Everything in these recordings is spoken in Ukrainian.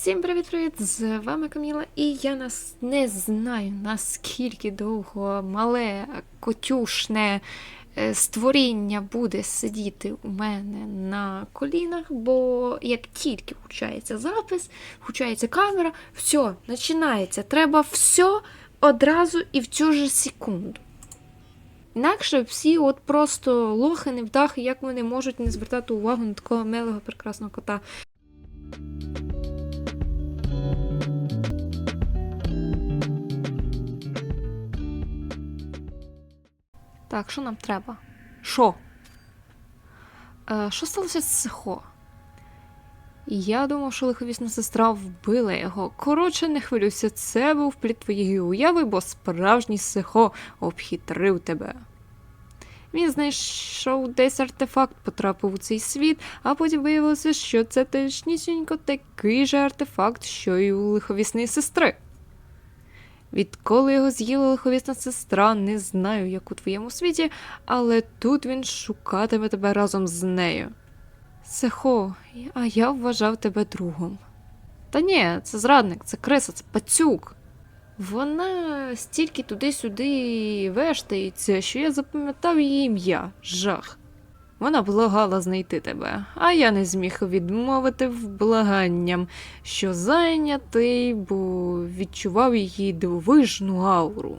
Всім привіт-привіт! З вами Каміла, і я нас не знаю, наскільки довго мале котюшне е, створіння буде сидіти у мене на колінах, бо як тільки включається запис, включається камера, все, починається. Треба все одразу і в цю ж секунду. Інакше всі от просто лохи, невдахи, як вони можуть не звертати увагу на такого милого прекрасного кота. Так, що нам треба? Що? Е, що сталося з Сихо? Я думав, що лиховісна сестра вбила його. Коротше, не хвилюйся, це був плід твоєї уяви, бо справжній Сихо обхитрив тебе. Він знайшов десь артефакт, потрапив у цей світ, а потім виявилося, що це точнісінько такий же артефакт, що й у лиховісної сестри. Відколи його з'їла лиховісна сестра, не знаю, як у твоєму світі, але тут він шукатиме тебе разом з нею. Сехо, а я вважав тебе другом. Та ні, це зрадник, це криса, це пацюк. Вона стільки туди-сюди вештається, що я запам'ятав її ім'я жах. Вона благала знайти тебе, а я не зміг відмовити в благанням, що зайнятий, бо відчував її дивовижну ауру.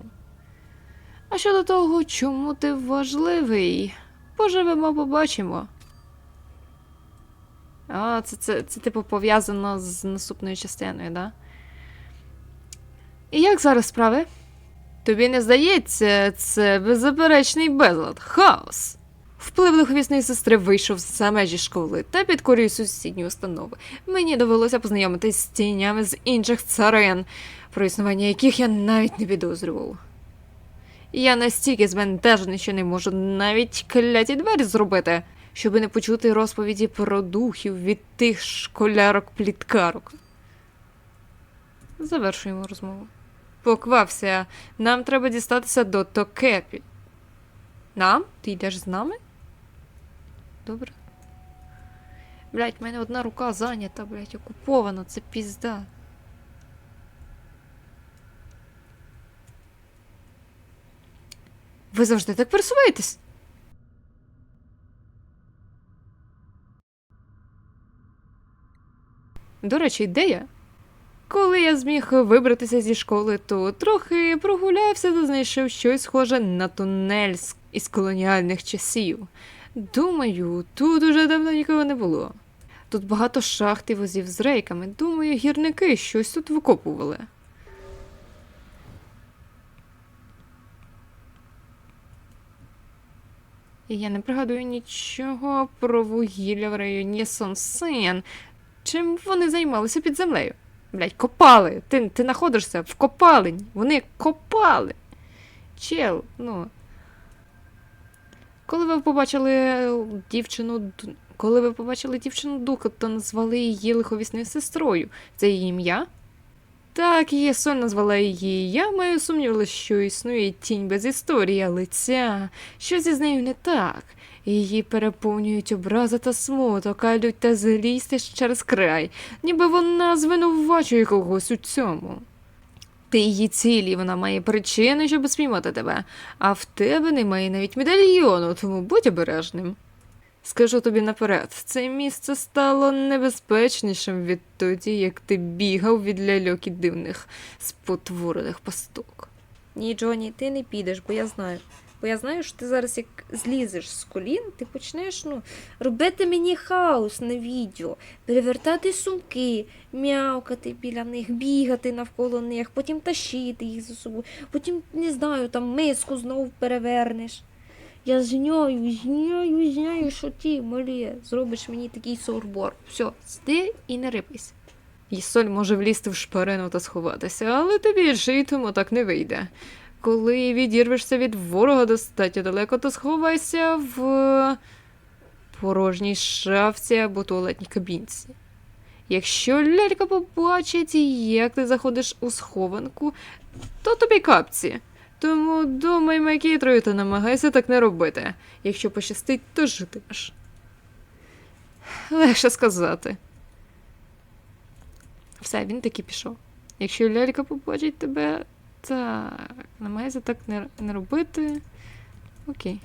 А щодо того, чому ти важливий, поживемо, побачимо. А, це, це, це типу пов'язано з наступною частиною, да? І як зараз справи? Тобі не здається, це беззаперечний безлад, хаос. Вплив лиховісної сестри вийшов за межі школи та підкорює сусідні установи. Мені довелося познайомитись з тінями з інших царин, про існування яких я навіть не підозрював. Я настільки збентежений, що не можу навіть кляті двері зробити, щоби не почути розповіді про духів від тих школярок-пліткарок. Завершуємо розмову. Поквався, нам треба дістатися до Токепі. Нам? Ти йдеш з нами? Добре. Блять, в мене одна рука зайнята, блять, окупована, це пізда. Ви завжди так пересуваєтесь? До речі, де я? Коли я зміг вибратися зі школи, то трохи прогулявся та знайшов щось схоже на тунель із колоніальних часів. Думаю, тут уже давно нікого не було. Тут багато шахт і возів з рейками. Думаю, гірники щось тут викопували. Я не пригадую нічого про вугілля в районі Сонсен. Чим вони займалися під землею? Блять, копали. Ти, ти знаходишся в копалині. Вони копали. Чел, ну. Коли ви побачили дівчину. Д- Коли ви побачили дівчину духа, то назвали її лиховісною сестрою. Це її ім'я? Так, її соль назвала її. Я маю сумнів, що існує тінь без історії, але ця. Щось із нею не так. Її переповнюють образи та смуток, а лють та злість через край, ніби вона звинувачує когось у цьому. Ти її цілі, вона має причини, щоб спіймати тебе, а в тебе немає навіть медальйону, тому будь обережним. Скажу тобі наперед, це місце стало небезпечнішим відтоді, як ти бігав від ляльок і дивних спотворених пасток. Ні, Джоні, ти не підеш, бо я знаю. Бо я знаю, що ти зараз як злізеш з колін, ти почнеш ну, робити мені хаос на відео, перевертати сумки, м'явкати біля них, бігати навколо них, потім тащити їх за собою, потім, не знаю, там миску знову перевернеш. Я знаю, знаю, знаю, що ти, малі, зробиш мені такий сорбор. Все, сиди і не рипайся. Їсоль може влізти в шпарину та сховатися, але тобі ж і так не вийде. Коли відірвешся від ворога достатньо далеко, то сховайся в порожній шафці або туалетній кабінці. Якщо лялька побачить, як ти заходиш у схованку, то тобі капці. Тому думай макітрою та намагайся так не робити. Якщо пощастить, то житимеш. Легше сказати. Все, він таки пішов. Якщо лялька побачить тебе, так, намагається так не, не робити. Окей.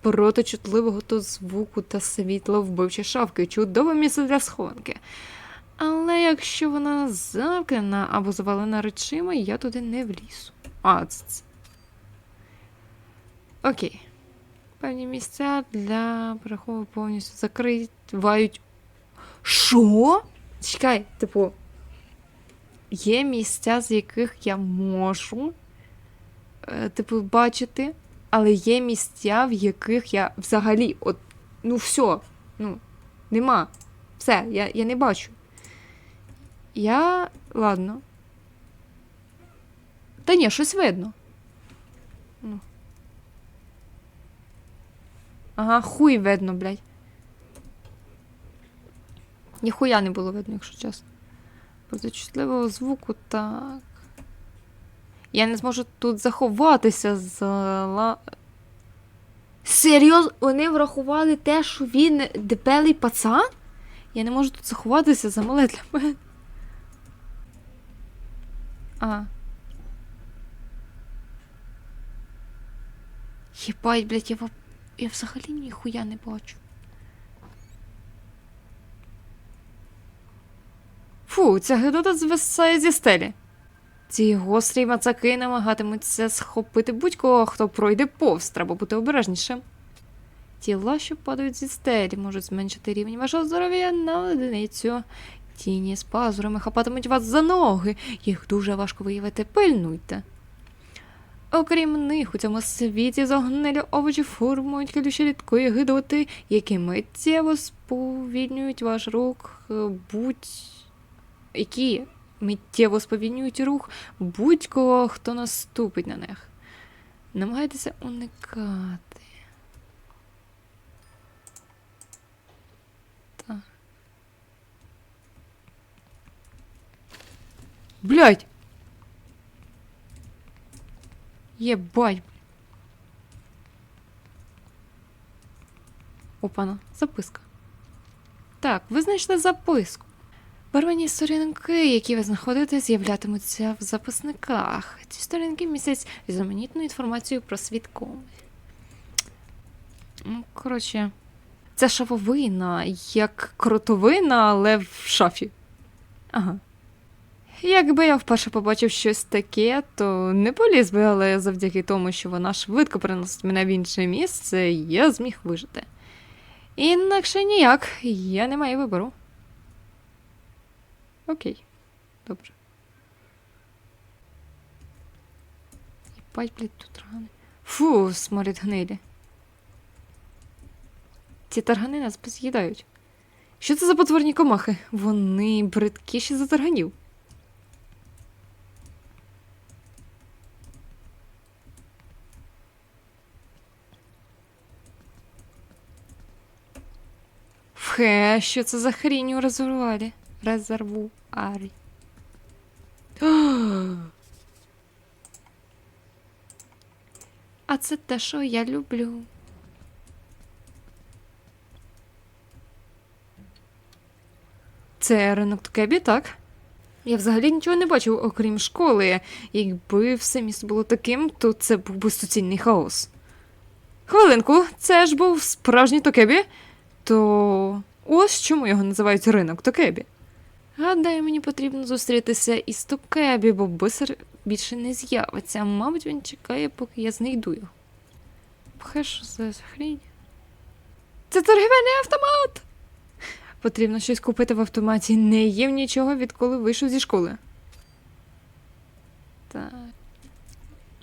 Проти чутливого то звуку та світла вбивчі шавки чудове місце для схованки. Але якщо вона замкнена або завалена речима, я туди не влізу. А, це. це. Окей. Певні місця для перехову повністю закривають. Що? Чекай, типу. Є місця, з яких я можу, е, типу, бачити, але є місця, в яких я взагалі, от, ну все, ну, нема. Все, я, я не бачу. Я. Ладно. Та ні, щось видно. Ну. Ага, хуй видно, блядь. Ніхуя не було видно, якщо чесно. Проти звуку, так. Я не зможу тут заховатися за ла. Серйозно, вони врахували те, що він дебелий пацан? Я не можу тут заховатися за мале для мене. А. Єбать, блядь, я, я взагалі ніхуя не бачу. Фу, ця гидота звисає зі стелі. Ці гострі мацаки намагатимуться схопити будь-кого, хто пройде повз, треба бути обережнішим. Тіла, що падають зі стелі, можуть зменшити рівень вашого здоров'я на одиницю. Тіні з пазурами хапатимуть вас за ноги, їх дуже важко виявити, пильнуйте. Окрім них, у цьому світі загнилі овочі формують колючі рідкої гидоти, які миттєво сповільнюють ваш рух, е, будь які миттєво сповільнюють рух будь-кого, хто наступить на них. Намагайтеся уникати. Так. Блять! Єбать. Опана, записка. Так, ви знайшли записку. Первинні сторінки, які ви знаходите, з'являтимуться в записниках. Ці сторінки містять різноманітну інформацію про свідком. Ну, коротше, це шавовина, як кротовина, але в шафі. Ага. Якби я вперше побачив щось таке, то не поліз би, але завдяки тому, що вона швидко переносить мене в інше місце, я зміг вижити. Інакше ніяк, я не маю вибору. Окей. Добре. Єбать, блядь, тут рани. Фу, сморід гнилі. Ці таргани нас з'їдають. Що це за потворні комахи? Вони бридкіші за тарганів. Фе, що це за хрінь у резервуарі? Резервуарі. А це те, що я люблю. Це ринок Ткебі, так? Я взагалі нічого не бачив, окрім школи. Якби все місто було таким, то це був би суцільний хаос. Хвилинку, це ж був справжній Токебі. То ось чому його називають ринок Токебі. Гадаю, мені потрібно зустрітися із Токебі, бо бисер більше не з'явиться. Мабуть, він чекає, поки я знайду його. Пхе, що за хрінь? Це торгівельний автомат! Потрібно щось купити в автоматі. Не їв нічого, відколи вийшов зі школи. Так.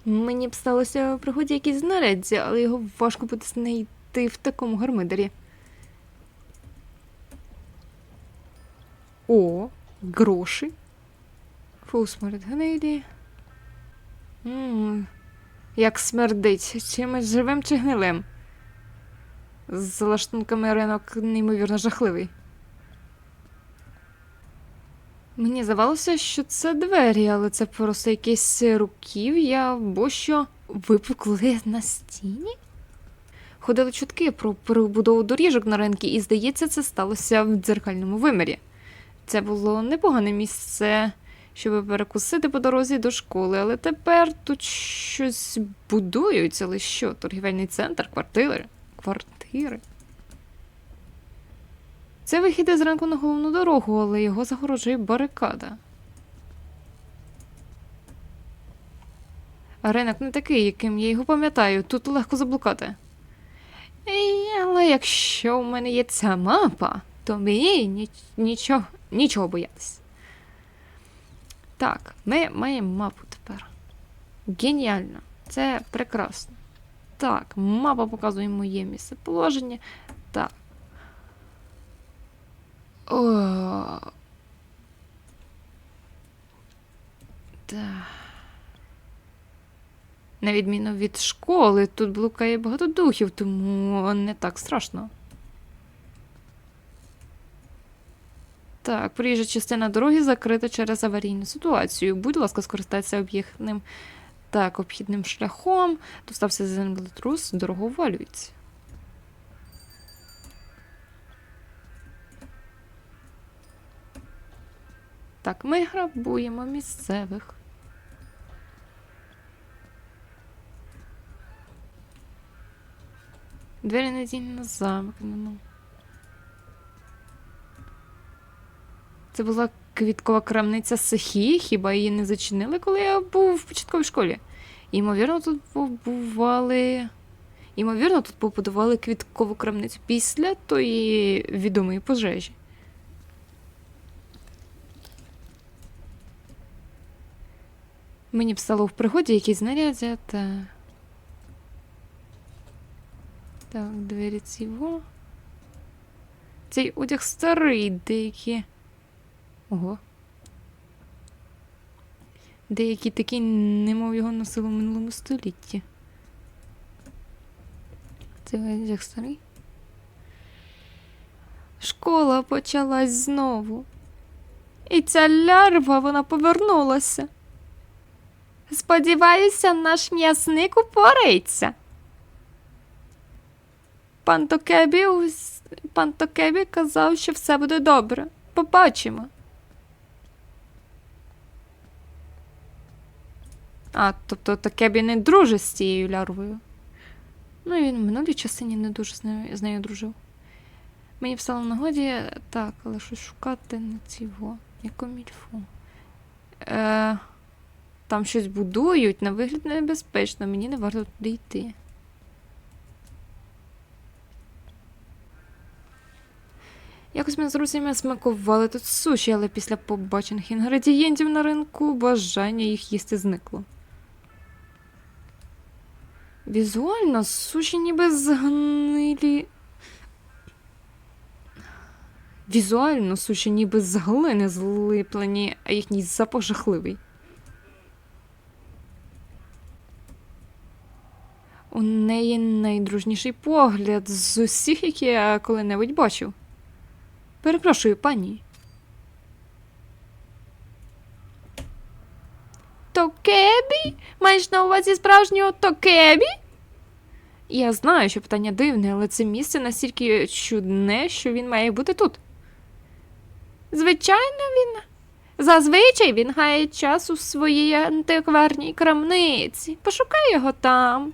Мені б сталося в пригоді якісь знаряддя, але його важко буде знайти в такому гармидері. О, гроші. Фу, смерд гнилі. Як смердить, чимось живим чи гнилим. З лаштунками ринок неймовірно жахливий. Мені здавалося, що це двері, але це просто якесь руків'я або що випукли на стіні. Ходили чутки про перебудову доріжок на ринки, і здається, це сталося в дзеркальному вимірі. Це було непогане місце, щоб перекусити по дорозі до школи, але тепер тут щось будують, але що? Торгівельний центр, квартири. Квартири. Це вихід із ранку на головну дорогу, але його загорожує барикада. Ринок не такий, яким я його пам'ятаю, тут легко заблукати. Ей, Але якщо в мене є ця мапа, то мені ні- нічого, нічого боятися. Так, ми маємо мапу тепер. Геніально. Це прекрасно. Так, мапа показує моє місце положення. Так. О. Так. На відміну від школи, тут блукає багато духів, тому не так страшно. Так, проїжджа частина дороги закрита через аварійну ситуацію. Будь ласка, скористайтеся об'їхним так, обхідним шляхом. Тут стався землетрус, дорога увалюється. Так, ми грабуємо місцевих. Двері надійно замкнено. Це була квіткова крамниця Сахі, хіба її не зачинили, коли я був в початковій школі. Ймовірно, тут побували. Ймовірно, тут побудували квіткову крамницю після тої відомої пожежі. Мені б стало в пригоді якісь знаряддя та. Так, двері цього. Цей одяг старий, деякі. Ого. Деякі такі, немов його носили в минулому столітті. Цей одяг старий. Школа почалась знову. І ця лярва вона повернулася. Сподіваюся, наш м'ясник упорається. Пан Токебі, пан Токебі казав, що все буде добре. Побачимо. А, тобто Токебі не дружить з цією лярвою. Ну, і він в минулій частині не дуже з нею, з нею дружив. Мені б стало в нагоді, так, але щось шукати на цього. Яку мільфу. Е, там щось будують, на вигляд небезпечно, мені не варто туди йти. Якось ми з друзями смакували тут суші, але після побачених інгредієнтів на ринку бажання їх їсти зникло. Візуально суші ніби згнилі. Візуально суші ніби з глини злиплені, а їхній запах жахливий. У неї найдружніший погляд з усіх, які я коли-небудь бачив. Перепрошую, пані. Токебі? Маєш на увазі справжнього Токебі? Я знаю, що питання дивне, але це місце настільки чудне, що він має бути тут. Звичайно, він. Зазвичай він гає час у своїй антикварній крамниці. Пошукай його там.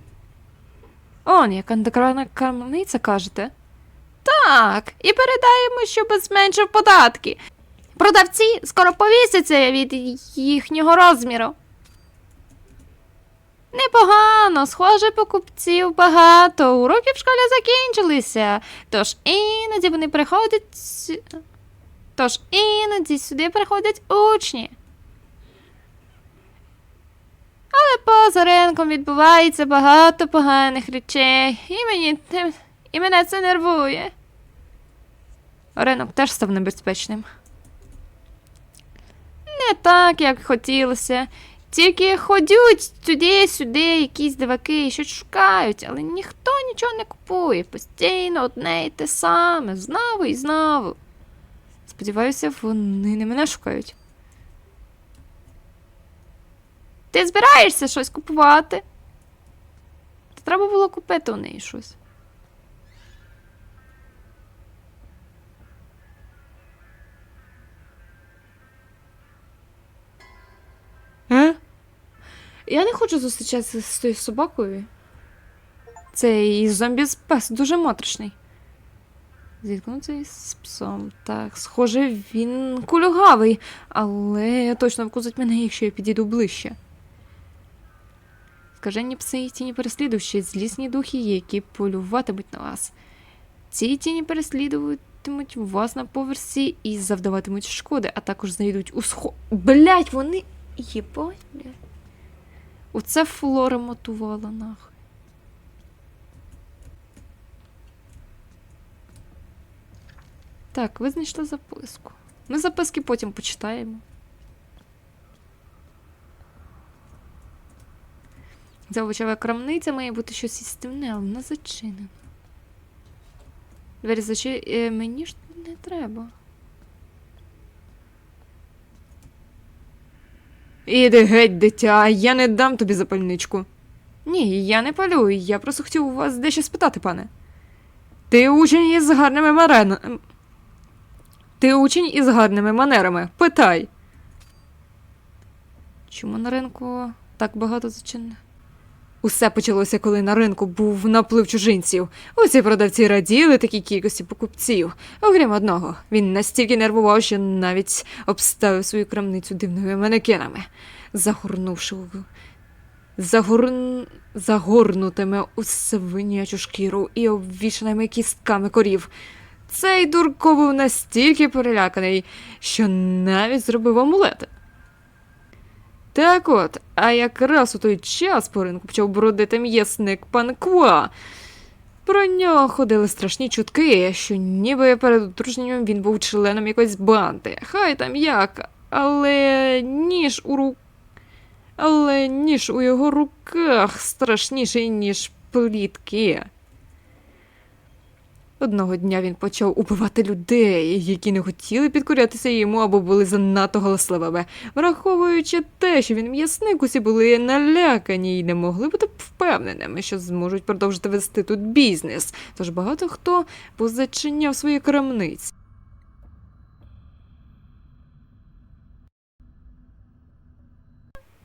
Он, як антикварна крамниця, кажете? Так, і передаємо, щоб зменшив податки. Продавці скоро повісяться від їхнього розміру. Непогано, схоже, покупців багато. Уроки в школі закінчилися. Тож іноді вони приходять. Тож іноді сюди приходять учні. Але поза ринком відбувається багато поганих речей, і мені і мене це нервує. Ринок теж став небезпечним. Не так, як хотілося. Тільки ходять туди-сюди якісь диваки і щось шукають, але ніхто нічого не купує. Постійно одне і те саме, знову і знову. Сподіваюся, вони не мене шукають. Ти збираєшся щось купувати? Треба було купити у неї щось. Я не хочу зустрічатися з тою собакою. Цей зомбі-пес дуже моторошний. Зіткнутися з псом. Так, схоже, він кульогавий, але точно вкусить мене, якщо я підійду ближче. Скажені пси і тіні переслідувачі, злісні духи, які полюватимуть на вас. Ці тіні переслідуватимуть вас на поверсі і завдаватимуть шкоди, а також знайдуть у схо... Блять, вони. Єбать. Оце флора мотувала нахуй. Так, ви знайшли записку. Ми записки потім почитаємо. Ця овочева крамниця має бути щось істивне, але вона зачинена. Двері зачи... Е, мені ж не треба. Іди геть, дитя, я не дам тобі запальничку. Ні, я не палю, я просто хотів у вас дещо спитати, пане. Ти учень із гарними марен... Ти учень із гарними манерами. Питай. Чому на ринку так багато зачинено? Усе почалося, коли на ринку був наплив чужинців. Усі продавці раділи такій кількості покупців. Окрім одного, він настільки нервував, що навіть обставив свою крамницю дивними манекенами, загорнувши у загорн... загорнутими у свинячу шкіру і обвішаними кістками корів. Цей дурко був настільки переляканий, що навіть зробив амулети. Так от, а якраз у той час по ринку почав бродити м'ясник пан Ква. Про нього ходили страшні чутки, що ніби перед одруженням він був членом якоїсь банди. Хай там як, але ніж у ру... Але ніж у його руках страшніший, ніж плітки. Одного дня він почав убивати людей, які не хотіли підкорятися йому або були занадто голосливими. Враховуючи те, що він м'ясник, усі були налякані і не могли бути впевненими, що зможуть продовжити вести тут бізнес. Тож багато хто позачиняв свої крамниці.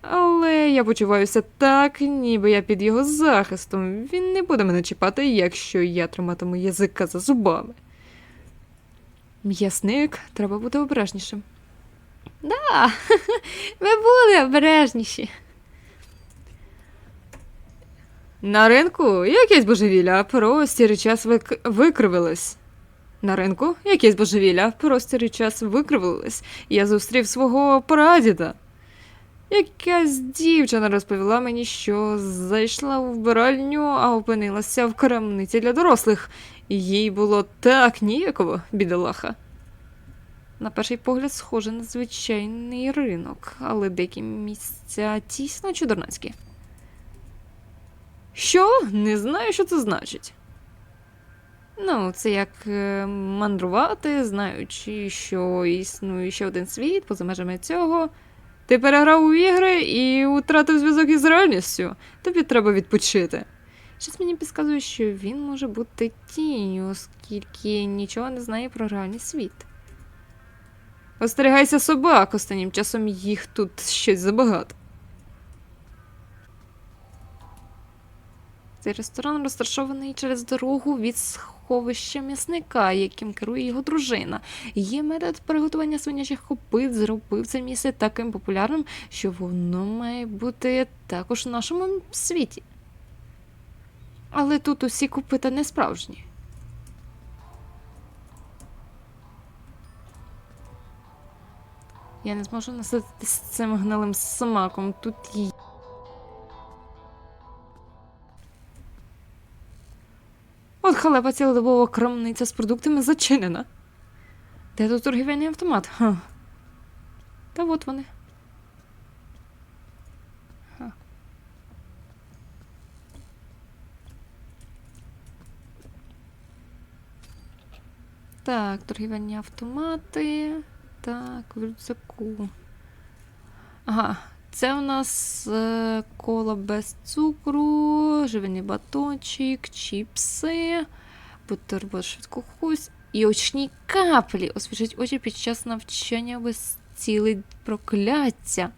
Але я почуваюся так, ніби я під його захистом. Він не буде мене чіпати, якщо я триматиму язика за зубами. М'ясник, треба бути обережнішим. Да, ви були обережніші. На ринку якесь божевілля, простір і час вик... викривились. На ринку якесь божевілля, простір і час викривились. Я зустрів свого прадіда. Якась дівчина розповіла мені, що зайшла у вбиральню, а опинилася в крамниці для дорослих. Їй було так ніяково, бідолаха. На перший погляд, схоже на звичайний ринок, але деякі місця тісно чудернацькі. Що? Не знаю, що це значить. Ну, це як е, мандрувати, знаючи, що існує ще один світ поза межами цього. Ти переграв у ігри і втратив зв'язок із реальністю. Тобі треба відпочити. Щось мені підказує, що він може бути тінню, оскільки нічого не знає про реальний світ. Остерігайся собак, останнім часом їх тут щось забагато. Цей ресторан розташований через дорогу від сховища м'ясника, яким керує його дружина. Її метод приготування свинячих копит зробив це місце таким популярним, що воно має бути також у нашому світі. Але тут усі копита не справжні. Я не зможу насититися цим гнилим смаком. Тут є. От халепа цілодобова крамниця з продуктами зачинена. Де тут торгівельний автомат? Ха. Та от вони. Так, торгівельні автомати. Так, в рюкзаку. Ага, це у нас е, кола без цукру, живельний батончик, чіпси, бутерброд швидкохусь і очні каплі. Освіжить очі під час навчання без цілий прокляття.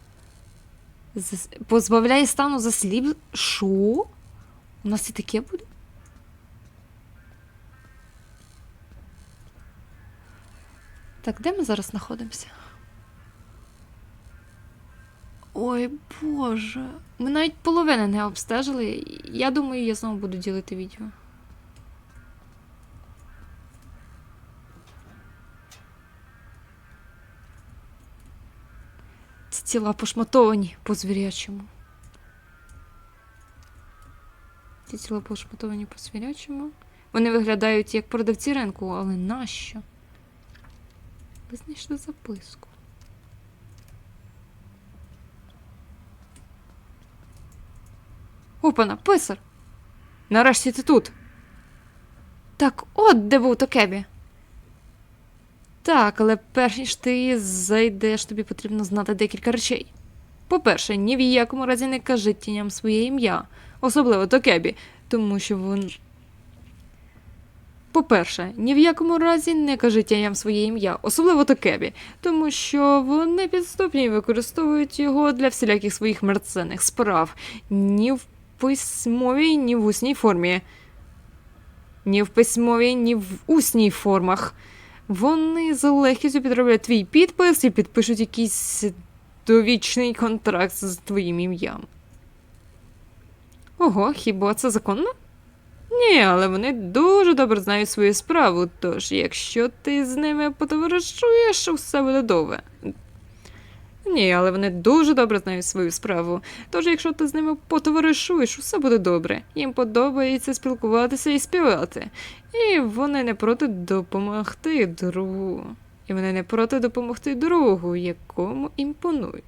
Зас... Позбавляє стану засліп. Що? У нас і таке буде? Так, де ми зараз знаходимося? Ой Боже. Ми навіть половини не обстежили. Я думаю, я знову буду ділити відео. Ці тіла пошматовані по звірячому. Ці тіла пошматовані по звірячому. Вони виглядають як продавці ринку, але нащо? Ви знайшли записку. Опана, писар! Нарешті ти тут. Так, от де був Токебі. Так, але перш ніж ти зайдеш, тобі потрібно знати декілька речей. По-перше, ні в якому разі не кажи тіням своє ім'я, особливо Токебі, тому що вон. По-перше, ні в якому разі не кажи тіням своє ім'я, особливо Токебі, тому що вони підступні і використовують його для всіляких своїх мерценних справ, ні в письмовій, ні в усній формі. Ні в письмовій, ні в усній формах. Вони з легкістю підроблять твій підпис і підпишуть якийсь довічний контракт з твоїм ім'ям. Ого, хіба це законно? Ні, але вони дуже добре знають свою справу, тож якщо ти з ними потоваришуєш, усе буде добре. Ні, але вони дуже добре знають свою справу. Тож, якщо ти з ними потоваришуєш, усе буде добре. Їм подобається спілкуватися і співати. І вони не проти допомогти другу. І вони не проти допомогти другу, якому імпонують.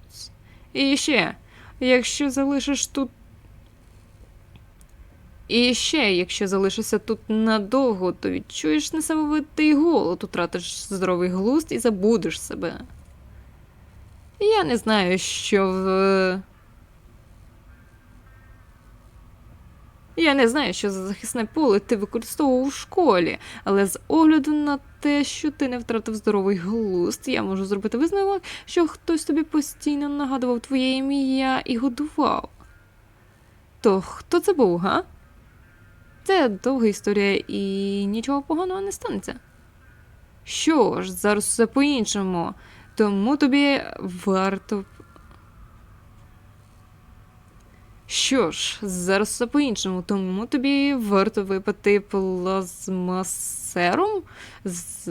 І ще, якщо залишиш тут. І ще, якщо залишишся тут надовго, то відчуєш несамовитий голод, утратиш здоровий глузд і забудеш себе. Я не знаю, що в. Я не знаю, що за захисне поле ти використовував у школі, але з огляду на те, що ти не втратив здоровий глузд, я можу зробити висновок, що хтось тобі постійно нагадував твоє ім'я і годував. То хто це був, га? Це довга історія і нічого поганого не станеться. Що ж, зараз все по-іншому. Тому тобі варто. Що ж, зараз все по-іншому, тому тобі варто випити плазмасерум з...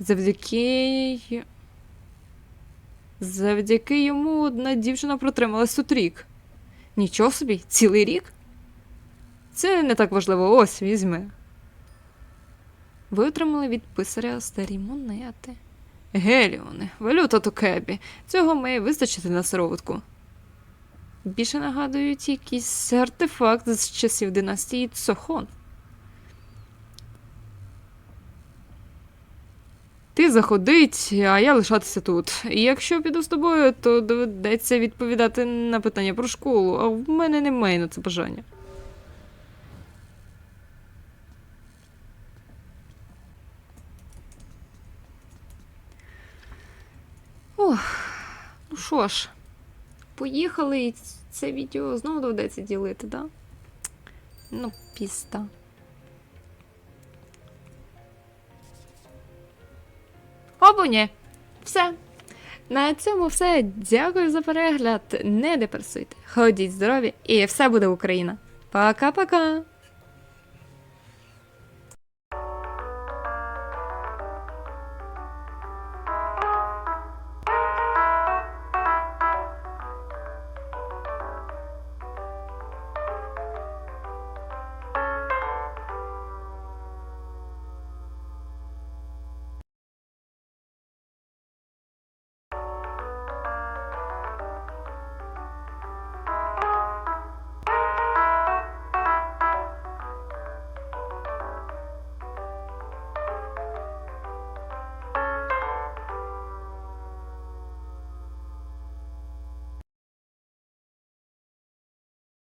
завдяки. Завдяки йому одна дівчина протрималась тут рік. Нічого собі, цілий рік? Це не так важливо, ось візьми. Ви отримали від писаря старі монети. Геліони, валюта Токебі. Цього має вистачити на сироватку. Більше нагадують якийсь артефакт з часів династії Цохон. Ти заходить, а я лишатися тут. І якщо піду з тобою, то доведеться відповідати на питання про школу, а в мене немає на це бажання. Ох, ну що ж, поїхали, і це відео знову доведеться ділити, да? Ну, піста. Або ні. Все. На цьому все. Дякую за перегляд. Не депресуйте. Ходіть здорові, і все буде Україна. Пока-пока!